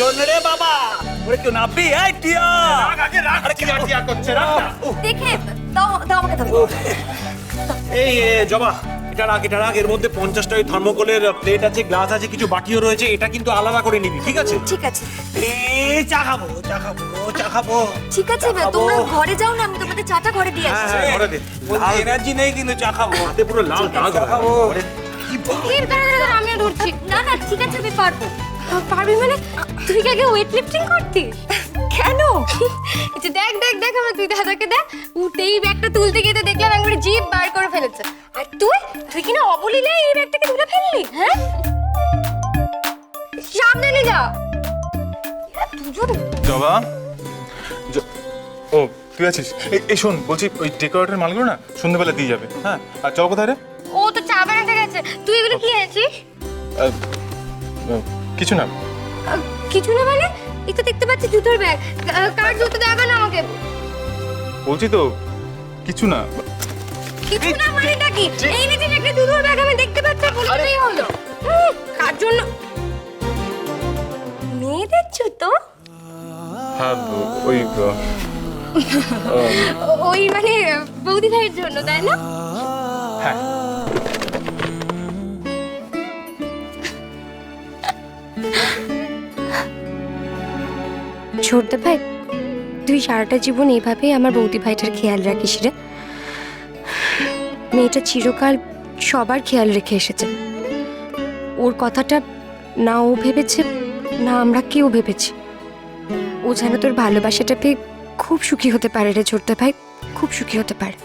শোন রে বাবা। ওরে কেউ নাববি এই টিয়া। আরে কি টিয়া করছে রাখ দেখে দাও দাও আমাকে দাও এই এ, জবা এটা রাখ এটা রাখ এর মধ্যে পঞ্চাশটা ওই থার্মোকলের প্লেট আছে গ্লাস আছে কিছু বাটিও রয়েছে এটা কিন্তু আলাদা করে নিবি ঠিক আছে? ঠিক আছে। এই চা খাব চা খাব চা খাব। ঠিক আছে তোমরা ঘরে যাও না আমি তোমাদের চাটা ঘরে দিয়ে হ্যাঁ আসছি। হ্যাঁ ঘরে দে। এনার্জি নেই কিন্তু চা খাব। হাতে পুরো লাল দাগ খাব। ধরছি। না না ঠিক আছে আমি পারব। পারবি মানে তুই কি আগে ওয়েট লিফটিং করতিস? কেন? যে দেখ দেখ দেখ আমার তুই দাদাকে দেখ। উঠেই ব্যাগটা তুলতে গিয়ে তো দেখলাম একবারে জিপ বার করে ফেলেছে। আর তুই? তুই কিনা অবলীলায় এই ব্যাগটাকে তুলে ফেললি হ্যাঁ? সাবধানে যা। দুজন জবা? ও তুই আছিস? এই- শোন বলছি ওই ডেকোরেটের মালগুলো না সন্ধ্যেবেলা দিয়ে যাবে হ্যাঁ? আর জবা কোথায় রে? ও তো চা বানাতে গেছে। তুই এগুলো কি এনেছিস? কিছু না। কিছু না মানে? এই তো দেখতে পাচ্ছি জুতোর ব্যাগ। কার জুতো দেখা না আমাকে? বলছি তো কিছু না। কিছু না মানে নাকি এই এনেছিস একটা জুতোর ব্যাগ আমি দেখতে পাচ্ছি বলতেই হলো কার জন্য? মেয়েদের জুতো? হ্যাঁ ওই ওই মানে বৌদি ভাইয়ের জন্য তাই না? হ্যাঁ। ছোটদা ভাই, তুই সারাটা জীবন এইভাবেই আমার বৌদি ভাইটার খেয়াল রাখিস রে। মেয়েটা চিরকাল সবার খেয়াল রেখে এসেছে। ওর কথাটা না ও ভেবেছে, না আমরা কেউ ভেবেছি। ও যেন তোর ভালোবাসাটা পেয়ে খুব সুখী হতে পারে রে ছোটদা ভাই, খুব সুখী হতে পারে।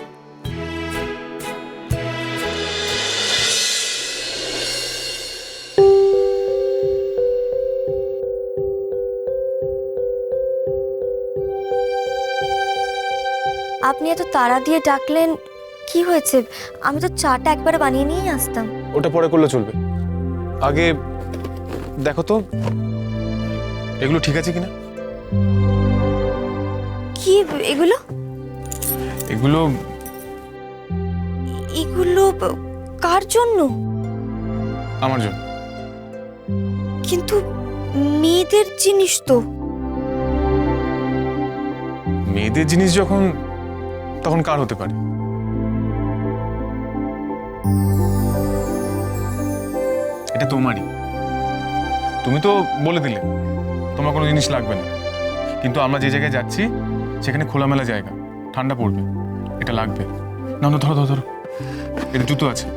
আপনি এত তাড়া দিয়ে ডাকলেন কি হয়েছে? আমি তো চাটা একবার বানিয়ে নিয়েই আসতাম। ওটা পরে করলে চলবে। আগে দেখো তো এগুলো ঠিক আছে কিনা? কি এগুলো? এগুলো এগুলো কার জন্য? আমার জন্য। কিন্তু মেয়েদের জিনিস তো। মেয়েদের জিনিস যখন তখন কার হতে পারে? এটা তোমারই। তুমি তো বলে দিলে, তোমার কোনো জিনিস লাগবে না। কিন্তু আমরা যে জায়গায় যাচ্ছি, সেখানে খোলামেলা জায়গা, ঠান্ডা পড়বে, এটা লাগবে। না না, ধরো ধরো ধরো। এটা জুতো আছে।